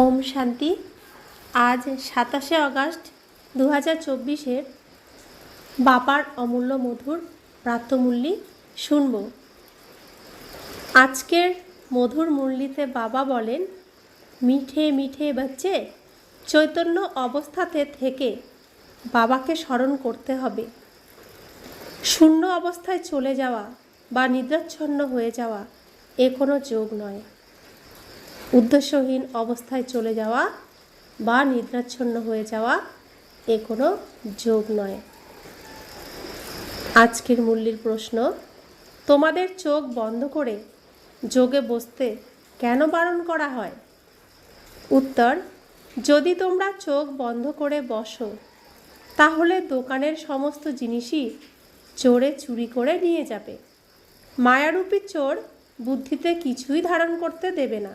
ওম শান্তি। আজ সাতাশে আগস্ট দু হাজার চব্বিশের বাবার অমূল্য মধুর প্রাত্যমূল্যি শুনব। আজকের মধুর মুরলিতে বাবা বলেন, মিঠে মিঠে বাচ্চে, চৈতন্য অবস্থাতে থেকে বাবাকে স্মরণ করতে হবে। শূন্য অবস্থায় চলে যাওয়া বা নিদ্রাচ্ছন্ন হয়ে যাওয়া এ কোনো যোগ নয়। উদ্দেশ্যহীন অবস্থায় চলে যাওয়া বা নিদ্রাচ্ছন্ন হয়ে যাওয়া এ কোনো যোগ নয়। আজকের মূল্যের প্রশ্ন, তোমাদের চোখ বন্ধ করে যোগে বসতে কেন বারণ করা হয়? উত্তর, যদি তোমরা চোখ বন্ধ করে বসো, তাহলে দোকানের সমস্ত জিনিসই চোরে চুরি করে নিয়ে যাবে। মায়ারূপী চোর বুদ্ধিতে কিছুই ধারণ করতে দেবে না।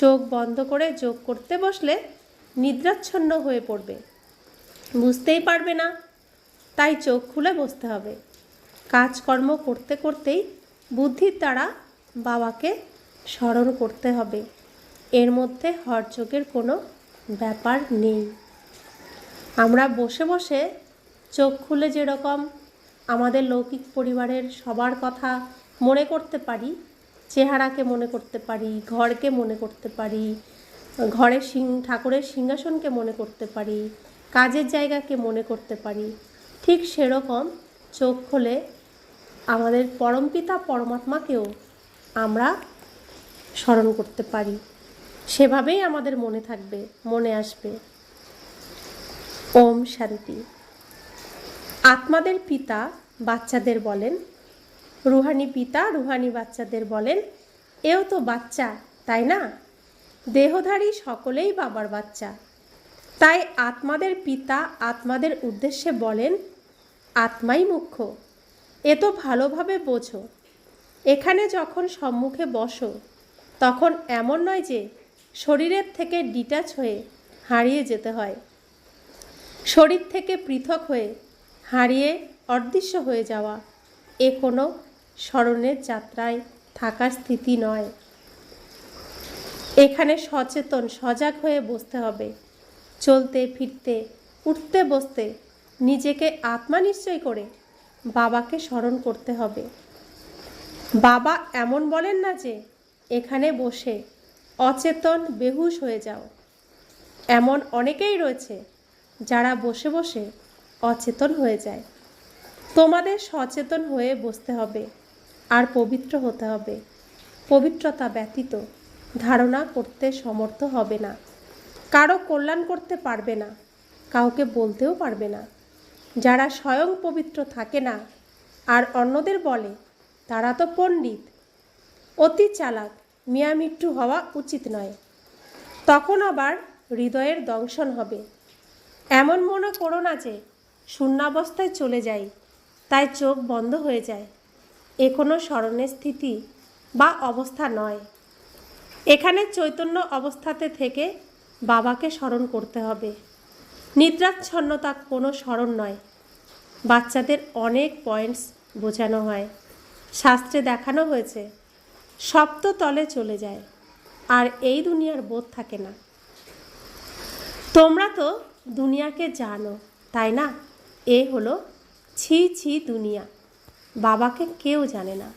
চোখ বন্ধ করে যোগ করতে বসলে নিদ্রাচ্ছন্ন হয়ে পড়বে। বুঝতেই পারবে না, তাই চোখ খুলে বসতে হবে। কাজকর্ম করতে করতেই বুদ্ধির দ্বারা বাবাকে স্মরণ করতে হবে। এর মধ্যে হরযোগের কোনো ব্যাপার নেই। আমরা বসে বসে চোখ খুলে যেরকম আমাদের লৌকিক পরিবারের সবার কথা মনে করতে পারি চেহারাকে মনে করতে পারি, ঘরকে মনে করতে পারি, ঘরের সিং, ঠাকুরের সিংহাসনকে মনে করতে পারি, কাজের জায়গাকে মনে করতে পারি, ঠিক সেরকম চোখ খুলে আমাদের পরমপিতা পরমাত্মাকেও আমরা স্মরণ করতে পারি। সেভাবেই আমাদের মনে থাকবে, মনে আসবে। ওম শান্তি। আত্মাদের পিতা বাচ্চাদের বলেন রুহানি পিতা রুহানি বাচ্চাদের বলেন, এও তো বাচ্চা, তাই না? দেহধারী সকলেই বাবার বাচ্চা। তাই আত্মাদের পিতা আত্মাদের উদ্দেশ্যে বলেন, আত্মাই মুখ্য। এ তো ভালোভাবে বোঝো। এখানে যখন সম্মুখে বসো, তখন এমন নয় যে শরীরের থেকে ডিটাচ হয়ে হারিয়ে যেতে হয়। শরীর থেকে পৃথক হয়ে হারিয়ে অদৃশ্য হয়ে যাওয়া, এ কোনো স্মরণের যাত্রায় থাকার স্থিতি নয়। এখানে সচেতন, সজাগ হয়ে বসতে হবে। চলতে, ফিরতে, উঠতে, বসতে নিজেকে আত্মা নিশ্চয় করে বাবাকে স্মরণ করতে হবে। বাবা এমন বলেন না যে, এখানে বসে অচেতন, বেহুশ হয়ে যাও। এমন অনেকেই রয়েছে যারা বসে বসে অচেতন হয়ে যায়। তোমাদের সচেতন হয়ে বসতে হবে। আর পবিত্র হতে হবে। পবিত্রতা ব্যতীত ধারণা করতে সমর্থ হবে না। কারও কল্যাণ করতে পারবে না। কাউকে বলতেও পারবে না। যারা স্বয়ং পবিত্র থাকে না, আর অন্যদের বলে, তারা তো পণ্ডিত। অতি চালাক মিয়া মৃত্যু হওয়া উচিত নয়। তখন আবার হৃদয়ের দংশন হবে। এমন মনে করো না যে, শূন্যাবস্থায় চলে যাই, তাই চোখ বন্ধ হয়ে যায়। এ কোনো স্মরণের স্থিতি বা অবস্থা নয়। এখানে চৈতন্য অবস্থাতে থেকে বাবাকে স্মরণ করতে হবে। নিদ্রাচ্ছন্নতা কোনো স্মরণ নয়। বাচ্চাদের অনেক পয়েন্টস বোঝানো হয়। শাস্ত্রে দেখানো হয়েছে সপ্ততলে চলে যায়, আর এই দুনিয়ার বোধ থাকে না। তোমরা তো দুনিয়াকে জানো, তাই না? এ হলো ছি ছি দুনিয়া। বাবাকে কেউ জানে না।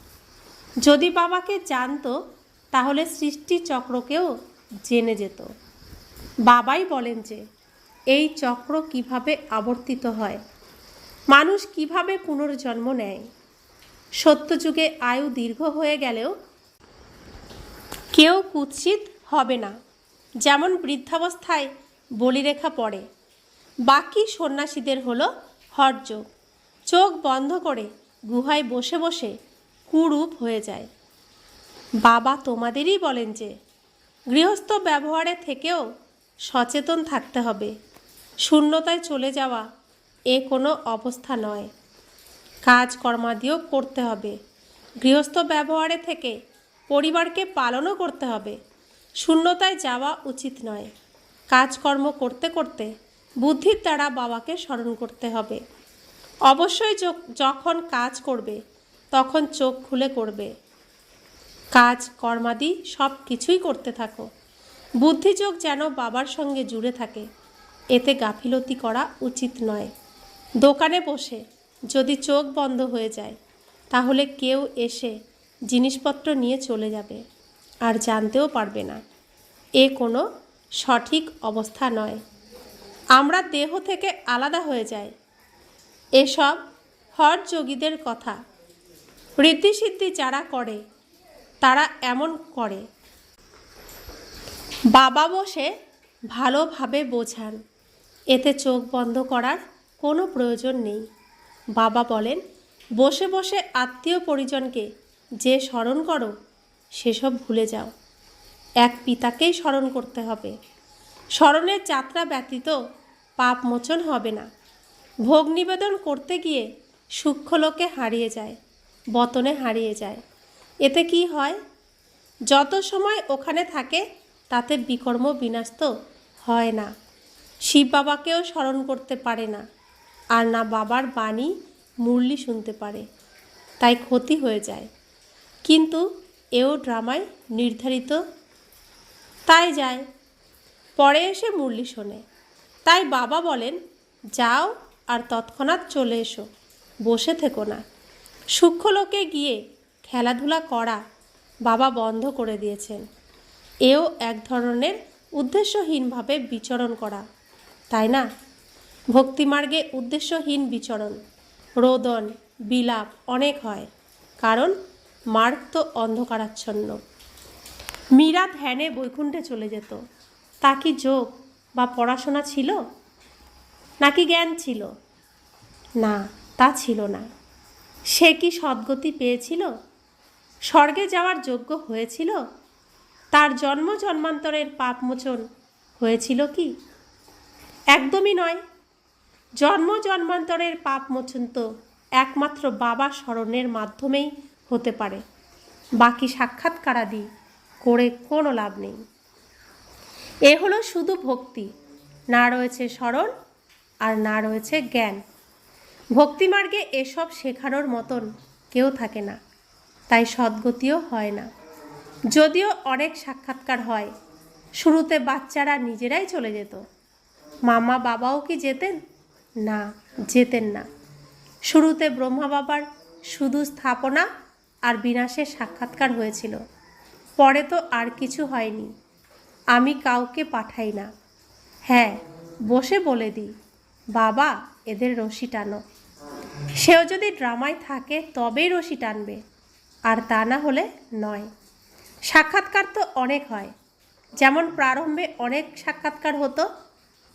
যদি বাবাকে জানতো, তাহলে সৃষ্টি চক্রকেও জেনে যেত। বাবাই বলেন যে, এই চক্র কীভাবে আবর্তিত হয়? মানুষ কীভাবে পুনর্জন্ম নেয়? সত্যযুগে আয়ু দীর্ঘ হয়ে গেলেও কেউ কুৎসিত হবে না। যেমন বৃদ্ধাবস্থায় বলিরেখা পড়ে, বাকি সন্ন্যাসীদের হলো হরযোগ। চোখ বন্ধ করে গুহায় বসে বসে কুরূপ হয়ে যায়। বাবা তোমাদেরই বলেন যে, গৃহস্থ ব্যবহারে থেকেও সচেতন থাকতে হবে। শূন্যতায় চলে যাওয়া এ কোনো অবস্থা নয়। কাজ কর্মাদিও করতে হবে। গৃহস্থ ব্যবহারে থেকে পরিবারকে পালনও করতে হবে। শূন্যতায় যাওয়া উচিত নয়। কাজকর্ম করতে করতে বুদ্ধির দ্বারা বাবাকে স্মরণ করতে হবে। অবশ্যই যখন কাজ করবে, তখন চোখ খুলে করবে। কাজ, কর্মাদি সব কিছুই করতে থাকো। বুদ্ধিযোগ যেন বাবার সঙ্গে জুড়ে থাকে, এতে গাফিলতি করা উচিত নয়। দোকানে বসে যদি চোখ বন্ধ হয়ে যায়, তাহলে কেউ এসে জিনিসপত্র নিয়ে চলে যাবে আর জানতেও পারবে না। এ কোনো সঠিক অবস্থা নয়। আমরা দেহ থেকে আলাদা হয়ে যাই এসব হর যোগীদের কথা। ঋদ্ধিসিদ্ধি যারা করে, তারা এমন করে। বাবা বসে ভালোভাবে বোঝান। এতে চোখ বন্ধ করার কোনো প্রয়োজন নেই। বাবা বলেন, বসে বসে আত্মীয় পরিজনকে যে স্মরণ করো, সেসব ভুলে যাও। এক পিতাকেই স্মরণ করতে হবে। স্মরণের যাত্রা ব্যতীত পাপ মোচন হবে না। ভোগ নিবেদন করতে গিয়ে সূক্ষ্মলোকে হারিয়ে যায়, বতনে হারিয়ে যায়। এতে কি হয়? যত সময় ওখানে থাকে, তাতে বিকর্ম বিনাশ তো হয় না। শিব বাবাকেও স্মরণ করতে পারে না, আর না বাবার বাণী মুরলি শুনতে পারে। তাই ক্ষতি হয়ে যায়। কিন্তু এও ড্রামায় নির্ধারিত। তাই যায়। পরে এসে মুরলি শোনে। তাই বাবা বলেন, যাও আর তৎক্ষণাৎ চলে এসো। বসে থেকো না। সূক্ষ্মলোকে গিয়ে খেলাধুলা করা বাবা বন্ধ করে দিয়েছেন। এও এক ধরনের উদ্দেশ্যহীনভাবে বিচরণ করা। তাই না? ভক্তিমার্গে উদ্দেশ্যহীন বিচরণ। রোদন, বিলাপ অনেক হয়। কারণ মার্গ তো অন্ধকারাচ্ছন্ন। মীরা ধ্যানে বৈকুণ্ঠে চলে যেত। তা কি যোগ বা পড়াশোনা ছিল? নাকি জ্ঞান ছিল? না, তা ছিল না। সে কি সদ্গতি পেয়েছিল? স্বর্গে যাওয়ার যোগ্য হয়েছিল? তার জন্ম জন্মান্তরের পাপমোচন হয়েছিল কি? একদমই নয়। জন্ম জন্মান্তরের পাপ মোচন তো একমাত্র বাবা স্মরণের মাধ্যমেই হতে পারে। বাকি সাক্ষাৎকারাদি করে কোনো লাভ নেই। এ হলো শুধু ভক্তি। না রয়েছে স্মরণ আর না রয়েছে জ্ঞান। ভক্তিমার্গে এসব শেখানোর মতন কেউ থাকে না, তাই সদ্গতিও হয় না। যদিও অনেক সাক্ষাৎকার হয়, শুরুতে বাচ্চারা নিজেরাই চলে যেত। মামা বাবাও কি যেতেন? না যেতেন না। শুরুতে ব্রহ্মা বাবার শুধু স্থাপনা আর বিনাশের সাক্ষাৎকার হয়েছিল। পরে তো আর কিছু হয়নি। আমি কাউকে পাঠাই না। হ্যাঁ বসে বলে দিই, বাবা, এদের রশি টানো। সেও যদি ড্রামায় থাকে, তবেই রশি টানবে। আর তা না হলে নয়। সাক্ষাৎকার তো অনেক হয়। যেমন প্রারম্ভে অনেক সাক্ষাৎকার হতো,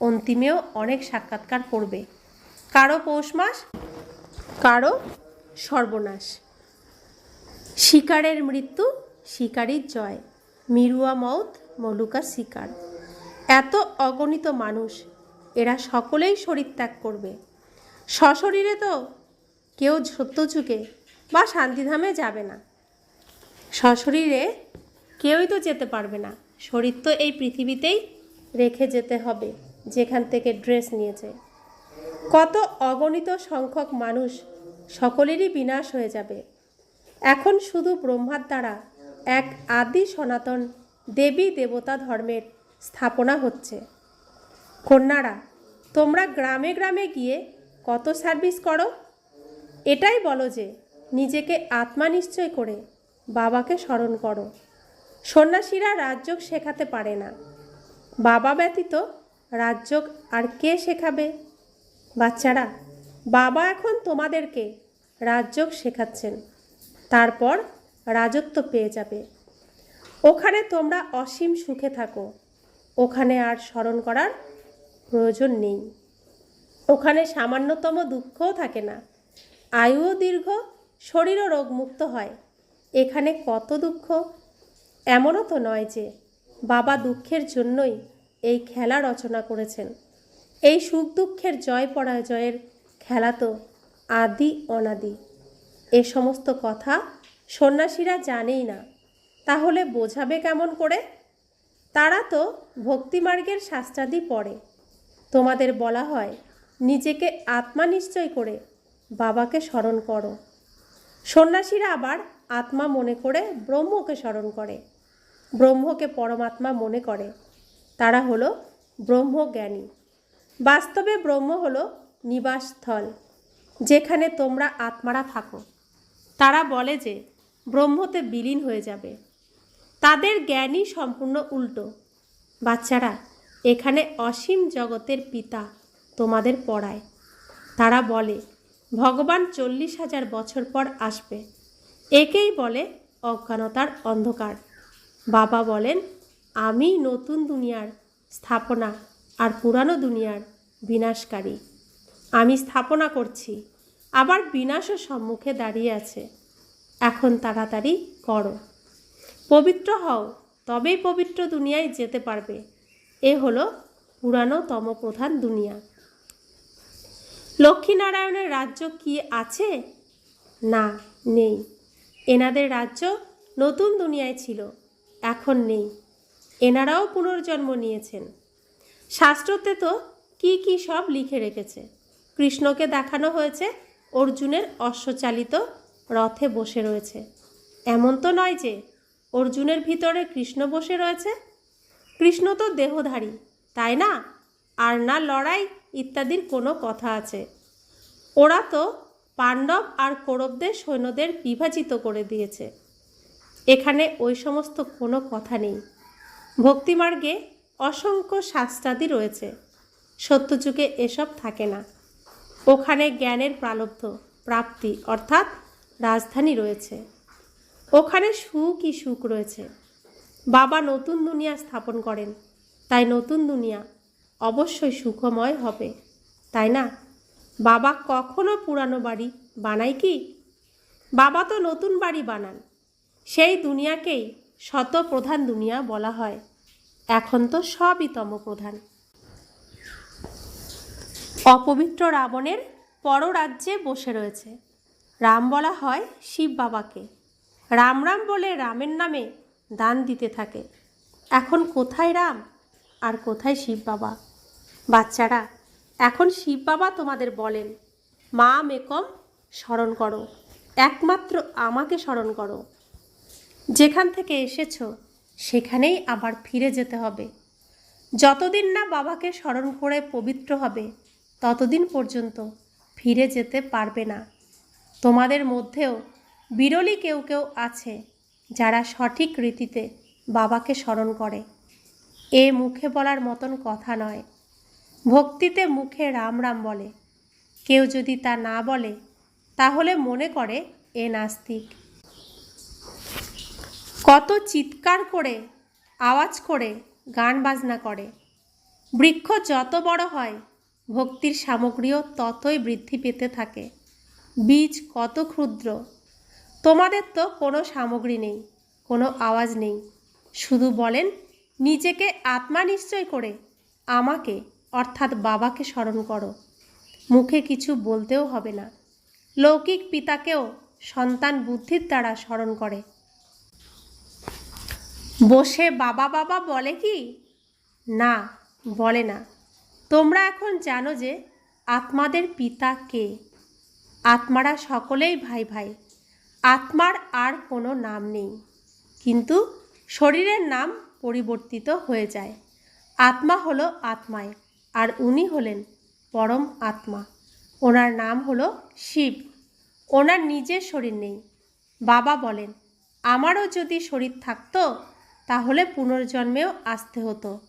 অন্তিমেও অনেক সাক্ষাৎকার পড়বে কারও পৌষ মাস, কারও সর্বনাশ। শিকারের মৃত্যু, শিকারীর জয়। মিরুয়া মৌত মলুকা শিকার। এত অগণিত মানুষ, এরা সকলেই শরীর ত্যাগ করবে। সশরীরে তো কেউ সত্যযুগে বা শান্তিধামে যাবে না। সশরীরে কেউই তো যেতে পারবে না। শরীর তো এই পৃথিবীতেই রেখে যেতে হবে, যেখান থেকে ড্রেস নিয়েছে। কত অগণিত সংখ্যক মানুষ সকলেরই বিনাশ হয়ে যাবে। এখন শুধু ব্রহ্মার দ্বারা এক আদি সনাতন দেবী দেবতা ধর্মের স্থাপনা হচ্ছে। কন্যারা, তোমরা গ্রামে গ্রামে গিয়ে কত সার্ভিস করো? এটাই বলো যে নিজেকে আত্মা নিশ্চয় করে বাবাকে স্মরণ করো। সন্ন্যাসীরা রাজযোগ শেখাতে পারে না। বাবা ব্যতীত রাজযোগ আর কে শেখাবে? বাচ্চারা, বাবা এখন তোমাদেরকে রাজযোগ শেখাচ্ছেন। তারপর রাজত্ব পেয়ে যাবে। ওখানে তোমরা অসীম সুখে থাকো। ওখানে আর স্মরণ করার প্রয়োজন নেই। ওখানে সামান্যতম দুঃখও থাকে না। আয়ুও দীর্ঘ, শরীরও রোগমুক্ত হয়। এখানে কত দুঃখ? এমনও তো নয় যে বাবা দুঃখের জন্যই এই খেলা রচনা করেছেন। এই সুখ দুঃখের জয় পরাজয়ের খেলা তো আদি অনাদি। এ সমস্ত কথা সন্ন্যাসীরা জানেই না। তাহলে বোঝাবে কেমন করে? তারা তো ভক্তিমার্গের শাস্ত্রাদি পড়ে। তোমাদের বলা হয় নিজেকে আত্মা নিশ্চয় করে বাবাকে স্মরণ করো। সন্ন্যাসীরা আবার আত্মা মনে করে ব্রহ্মকে স্মরণ করে। ব্রহ্মকে পরমাত্মা মনে করে। তারা হলো ব্রহ্মজ্ঞানী। বাস্তবে ব্রহ্ম হলো নিবাসস্থল, যেখানে তোমরা আত্মারা থাকো। তারা বলে যে, ব্রহ্মতে বিলীন হয়ে যাবে। তাদের জ্ঞানই সম্পূর্ণ উল্টো। বাচ্চারা, এখানে অসীম জগতের পিতা। তোমাদের পড়ায়। তারা বলে, ভগবান চল্লিশ হাজার বছর পর আসবে। একেই বলে অজ্ঞানতার অন্ধকার। বাবা বলেন, আমি নতুন দুনিয়ার স্থাপনা আর পুরানো দুনিয়ার বিনাশকারী। আমি স্থাপনা করছি, আবার বিনাশও সম্মুখে দাঁড়িয়ে আছে। এখন তাড়াতাড়ি করো। পবিত্র হও, তবেই পবিত্র দুনিয়ায় যেতে পারবে। এ হলো পুরানো তমপ্রধান দুনিয়া। লক্ষ্মীনারায়ণের রাজ্য কি আছে? না, নেই। এনাদের রাজ্য নতুন দুনিয়ায় ছিল, এখন নেই। এনারাও পুনর্জন্ম নিয়েছেন। শাস্ত্রতে তো কি কি সব লিখে রেখেছে। কৃষ্ণকে দেখানো হয়েছে, অর্জুনের অশ্বচালিত রথে বসে রয়েছে। এমন তো নয় যে অর্জুনের ভিতরে কৃষ্ণ বসে রয়েছে। কৃষ্ণ তো দেহধারী, তাই না? আর না লড়াই ইত্যাদির কোনো কথা আছে। ওরা তো পাণ্ডব আর কৌরবদের সৈন্যদের বিভাজিত করে দিয়েছে। এখানে ওই সমস্ত কোনো কথা নেই। ভক্তিমার্গে অসংখ্য শাস্ত্রাদি রয়েছে। সত্যযুগে এসব থাকে না। ওখানে জ্ঞানের প্রালব্ধ, প্রাপ্তি অর্থাৎ রাজধানী রয়েছে। ওখানে সুখই সুখ রয়েছে। বাবা নতুন দুনিয়া স্থাপন করেন, তাই নতুন দুনিয়া অবশ্যই সুখময় হবে, তাই না? বাবা কখনো পুরানো বাড়ি বানায় কি? বাবা তো নতুন বাড়ি বানান। সেই দুনিয়াকেই শত প্রধান দুনিয়া বলা হয়। এখন তো সবই তম প্রধান অপবিত্র রাবণের পররাজ্যে বসে রয়েছে। রাম বলা হয় শিব বাবাকে। রাম রাম বলে রামের নামে দান দিতে থাকে। এখন কোথায় রাম? আর কোথায় শিব বাবা? বাচ্চারা, এখন শিব বাবা তোমাদের বলেন, মা মেকম স্মরণ করো, একমাত্র আমাকে স্মরণ করো। যেখান থেকে এসেছ, সেখানেই আবার ফিরে যেতে হবে। যতদিন না বাবাকে স্মরণ করে পবিত্র হবে, ততদিন পর্যন্ত ফিরে যেতে পারবে না। তোমাদের মধ্যেও বিরলই কেউ কেউ আছে যারা সঠিক রীতিতে বাবাকে স্মরণ করে। এ মুখে বলার মতন কথা নয়। ভক্তিতে মুখে রাম রাম বলে। কেউ যদি তা না বলে, তাহলে মনে করে এ নাস্তিক। কত চিৎকার করে, আওয়াজ করে, গান বাজনা করে। বৃক্ষ যত বড় হয়, ভক্তির সামগ্রীও ততই বৃদ্ধি পেতে থাকে। বীজ কত ক্ষুদ্র। তোমাদের তো কোনো সামগ্রী নেই, কোনো আওয়াজ নেই। শুধু বলেন নিজেকে আত্মা নিশ্চয় করে আমাকে, অর্থাৎ বাবাকে স্মরণ করো। মুখে কিছু বলতেও হবে না। লৌকিক পিতাকেও সন্তান বুদ্ধির দ্বারা স্মরণ করে। বসে বাবা বাবা বলে কি? না, বলে না। তোমরা এখন জানো যে আত্মাদের পিতা কে। আত্মারা সকলেই ভাই ভাই। আত্মার আর কোনো নাম নেই। কিন্তু শরীরের নাম পরিবর্তিত হয়ে যায়। আত্মা হলো আত্মায়, আর উনি হলেন পরম আত্মা। ওনার নাম হলো শিব। ওনার নিজের শরীর নেই। বাবা বলেন, আমারও যদি শরীর থাকতো, তাহলে পুনর্জন্মেও আসতে হতো।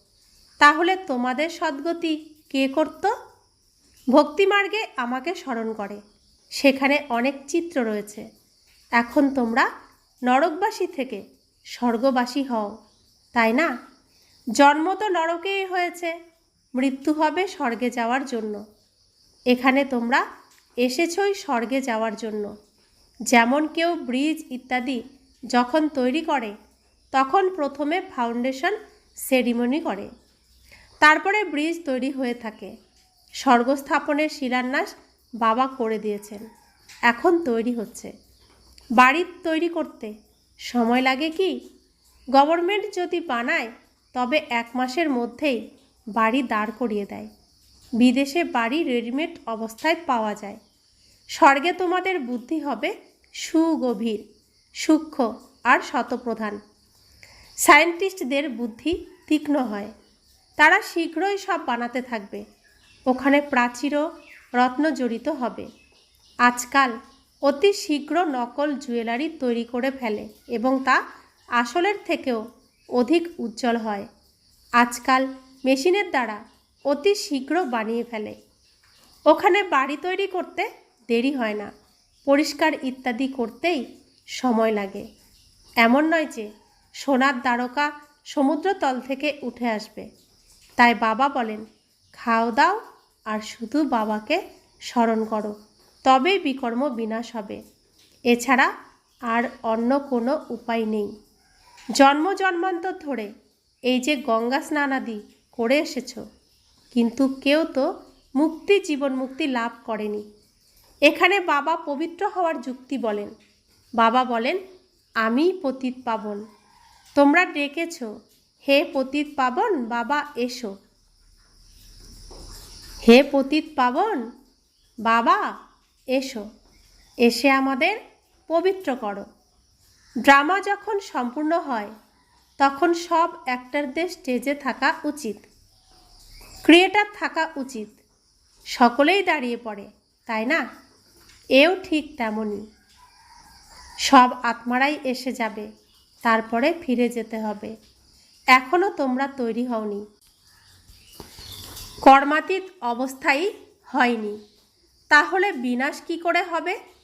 তাহলে তোমাদের সদ্গতি কে করত? ভক্তিমার্গে আমাকে স্মরণ করে। সেখানে অনেক চিত্র রয়েছে। এখন তোমরা নরকবাসী থেকে স্বর্গবাসী হও। তাই না? জন্ম তো নরকেই হয়েছে, মৃত্যু হবে স্বর্গে যাওয়ার জন্য। এখানে তোমরা এসেছই স্বর্গে যাওয়ার জন্য। যেমন কেউ ব্রিজ ইত্যাদি যখন তৈরি করে, তখন প্রথমে ফাউন্ডেশন সেরিমনি করে। তারপরে ব্রিজ তৈরি হয়ে থাকে। স্বর্গস্থাপনের শিলান্যাস বাবা করে দিয়েছেন। এখন তৈরি হচ্ছে। বাড়ি তৈরি করতে সময় লাগে কি? গভর্নমেন্ট যদি বানায়, তবে এক মাসের মধ্যেই বাড়ি দাঁড় করিয়ে দেয়। বিদেশে বাড়ি রেডিমেড অবস্থায় পাওয়া যায়। স্বর্গে তোমাদের বুদ্ধি হবে সুগভীর, সূক্ষ্ম আর শতপ্রধান। সায়েন্টিস্টদের বুদ্ধি তীক্ষ্ণ হয়। তারা শীঘ্রই সব বানাতে থাকবে। ওখানে প্রাচীরও রত্ন জড়িত হবে। আজকাল অতি শীঘ্র নকল জুয়েলারি তৈরি করে ফেলে এবং তা আসলের থেকেও অধিক উজ্জ্বল হয়। আজকাল মেশিনের দ্বারা অতি শীঘ্র বানিয়ে ফেলে। ওখানে বাড়ি তৈরি করতে দেরি হয় না। পরিষ্কার ইত্যাদি করতেই সময় লাগে। এমন নয় যে সোনার দ্বারকা সমুদ্রতল থেকে উঠে আসবে। তাই বাবা বলেন, খাও দাও আর শুধু বাবাকে স্মরণ করো। তবেই বিকর্ম বিনাশ হবে। এছাড়া আর অন্য কোনো উপায় নেই। জন্ম জন্মান্তর ধরে এই যে গঙ্গা স্নানাদি করে এসেছ, কিন্তু কেউ তো মুক্তি জীবন মুক্তি লাভ করেনি। এখানে বাবা পবিত্র হওয়ার যুক্তি বলেন। বাবা বলেন, আমি পতিত পাবন। তোমরা ডেকেছ, হে পতিত পাবন, বাবা এসো। হে পতিত পাবন, বাবা এসো। এসে আমাদের পবিত্র করো। ড্রামা যখন সম্পূর্ণ হয়, তখন সব অ্যাক্টারদের স্টেজে থাকা উচিত। ক্রিয়েটার থাকা উচিত। সকলেই দাঁড়িয়ে পড়ে, তাই না? এও ঠিক তেমনই। সব আত্মারাই এসে যাবে, তারপরে ফিরে যেতে হবে। এখনও তোমরা তৈরি হওনি। কর্মাতীত অবস্থাই হয়নি। তাহলে বিনাশ কি করে হবে?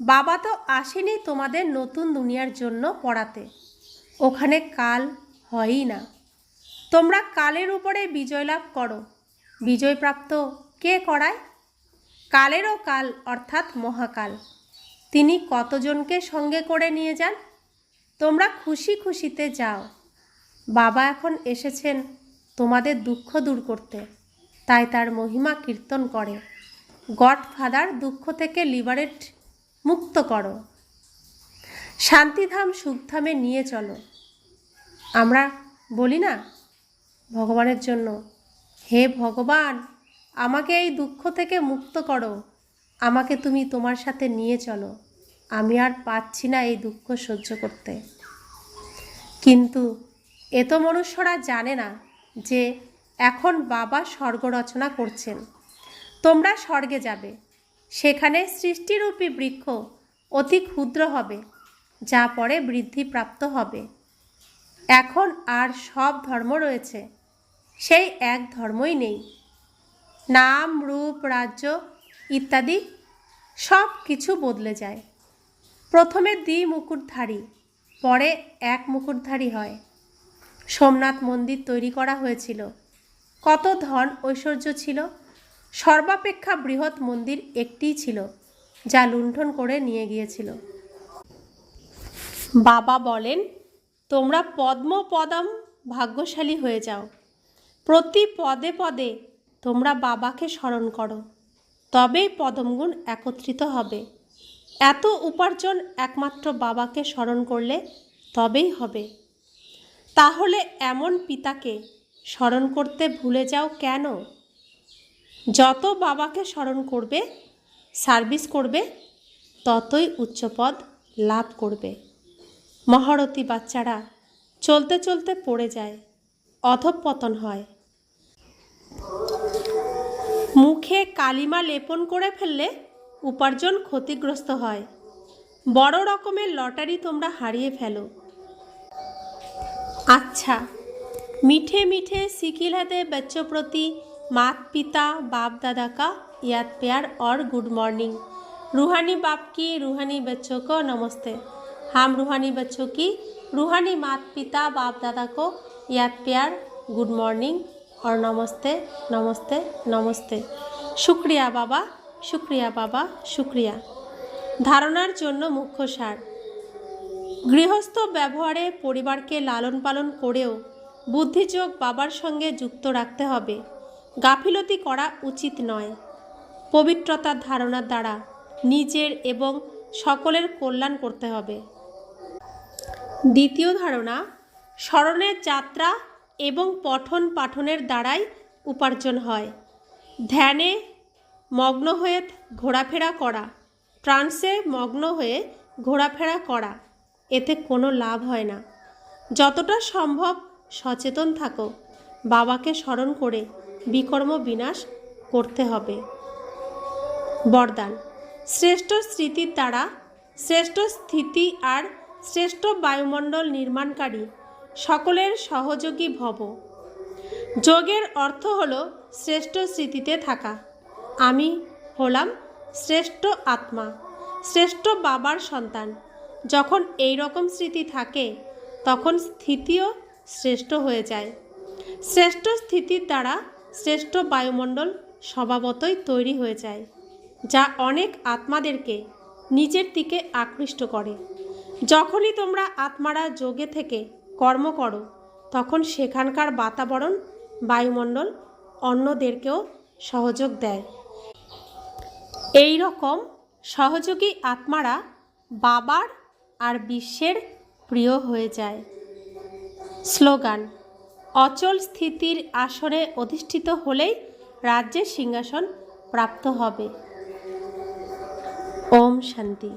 বাবা তো আসেনি তোমাদের নতুন দুনিয়ার জন্য পড়াতে। ওখানে কাল হয়ই না। তোমরা কালের উপরে বিজয় লাভ করো। বিজয়প্রাপ্ত কে করায়? কালেরও কাল, অর্থাৎ মহাকাল। তিনি কতজনকে সঙ্গে করে নিয়ে যান? তোমরা খুশি খুশিতে যাও। বাবা এখন এসেছেন তোমাদের দুঃখ দূর করতে। তাই তার মহিমা কীর্তন করে। গডফাদার দুঃখ থেকে লিবারেট মুক্ত করো। শান্তিধাম সুখধামে নিয়ে চলো। আমরা বলি না, ভগবানের জন্য, হে ভগবান, আমাকে এই দুঃখ থেকে মুক্ত করো। আমাকে তুমি তোমার সাথে নিয়ে চলো। আমি আর পাচ্ছি না এই দুঃখ সহ্য করতে। কিন্তু এ তো মনুষ্যরা জানে না যে এখন বাবা স্বর্গ রচনা করছেন। তোমরা স্বর্গে যাবে। সেখানে সৃষ্টিরূপী বৃক্ষ অতি ক্ষুদ্র হবে, যা পরে বৃদ্ধিপ্রাপ্ত হবে। এখন আর সব ধর্ম রয়েছে, সেই এক ধর্মই নেই। নাম, রূপ, রাজ্য ইত্যাদি সব কিছু বদলে যায়। প্রথমে দ্বি মুকুটধারী, পরে এক মুকুটধারী হয়। সোমনাথ মন্দির তৈরি করা হয়েছিল। কত ধন ঐশ্বর্য ছিল সর্বাপেক্ষা বৃহৎ মন্দির একটিই ছিল, যা লুণ্ঠন করে নিয়ে গিয়েছিল। বাবা বলেন, তোমরা পদ্ম পদম ভাগ্যশালী হয়ে যাও। প্রতি পদে পদে তোমরা বাবাকে স্মরণ করো। তবেই পদমগুণ একত্রিত হবে। এত উপার্জন একমাত্র বাবাকে স্মরণ করলে তবেই হবে। তাহলে এমন পিতাকে স্মরণ করতে ভুলে যাও কেন? যত বাবাকে স্মরণ করবে, সার্ভিস করবে, ততই উচ্চপদ লাভ করবে। মহারথী বাচ্চারা চলতে চলতে পড়ে যায়, অধপতন হয়। মুখে কালিমা লেপন করে ফেললে উপার্জন ক্ষতিগ্রস্ত হয়। বড় রকমের লটারি তোমরা হারিয়ে ফেলো। আচ্ছা মিঠে মিঠে সিকিলাতে বচ্চপ্রতি প্রতি मात पिता बाप दादा का याद प्यार और गुड मॉर्निंग रूहानी बाप की रूहानी बच्चों को नमस्ते हम रूहानी बच्चों की रूहानी मात पिता बाप दादा को याद प्यार गुड मॉर्निंग और नमस्ते नमस्ते नमस्ते शुक्रिया बाबा शुक्रिया बाबा शुक्रिया ধারণার জন্য মুখ্য সার গৃহস্থ ব্যবহারে পরিবারকে লালন পালন করেও বুদ্ধিযোগ বাবার সঙ্গে যুক্ত রাখতে হবে গাফিলতি করা উচিত নয়। পবিত্রতার ধারণার দ্বারা নিজের এবং সকলের কল্যাণ করতে হবে। দ্বিতীয় ধারণা, স্মরণের যাত্রা এবং পঠন পাঠনের দ্বারাই উপার্জন হয়। ধ্যানে মগ্ন হয়ে ঘোরাফেরা করা, ট্রান্সে মগ্ন হয়ে ঘোরাফেরা করা, এতে কোনো লাভ হয় না। যতটা সম্ভব সচেতন থাকো, বাবাকে স্মরণ করে বিকর্ম বিনাশ করতে হবে। বরদান। শ্রেষ্ঠ স্মৃতির দ্বারা শ্রেষ্ঠ স্থিতি আর শ্রেষ্ঠ বায়ুমণ্ডল নির্মাণকারী সকলের সহযোগী ভব। যোগের অর্থ হল শ্রেষ্ঠ স্মৃতিতে থাকা। আমি হলাম শ্রেষ্ঠ আত্মা, শ্রেষ্ঠ বাবার সন্তান। যখন এই রকম স্মৃতি থাকে, তখন স্থিতিও শ্রেষ্ঠ হয়ে যায়। শ্রেষ্ঠ স্থিতির দ্বারা শ্রেষ্ঠ বায়ুমণ্ডল স্বভাবতই তৈরি হয়ে যায়, যা অনেক আত্মাদেরকে নিজের দিকে আকৃষ্ট করে। যখনই তোমরা আত্মারা যোগে থেকে কর্ম করো, তখন সেখানকার বাতাবরণ বায়ুমণ্ডল অন্যদেরকেও সহযোগ দেয়। এই রকম সহযোগী আত্মারা বাবার আর বিশ্বের প্রিয় হয়ে যায়। স্লোগান অচল স্থিতির আসরে অধিষ্ঠিত হলেই রাজ্যের সিংহাসন প্রাপ্ত হবে। ওম শান্তি।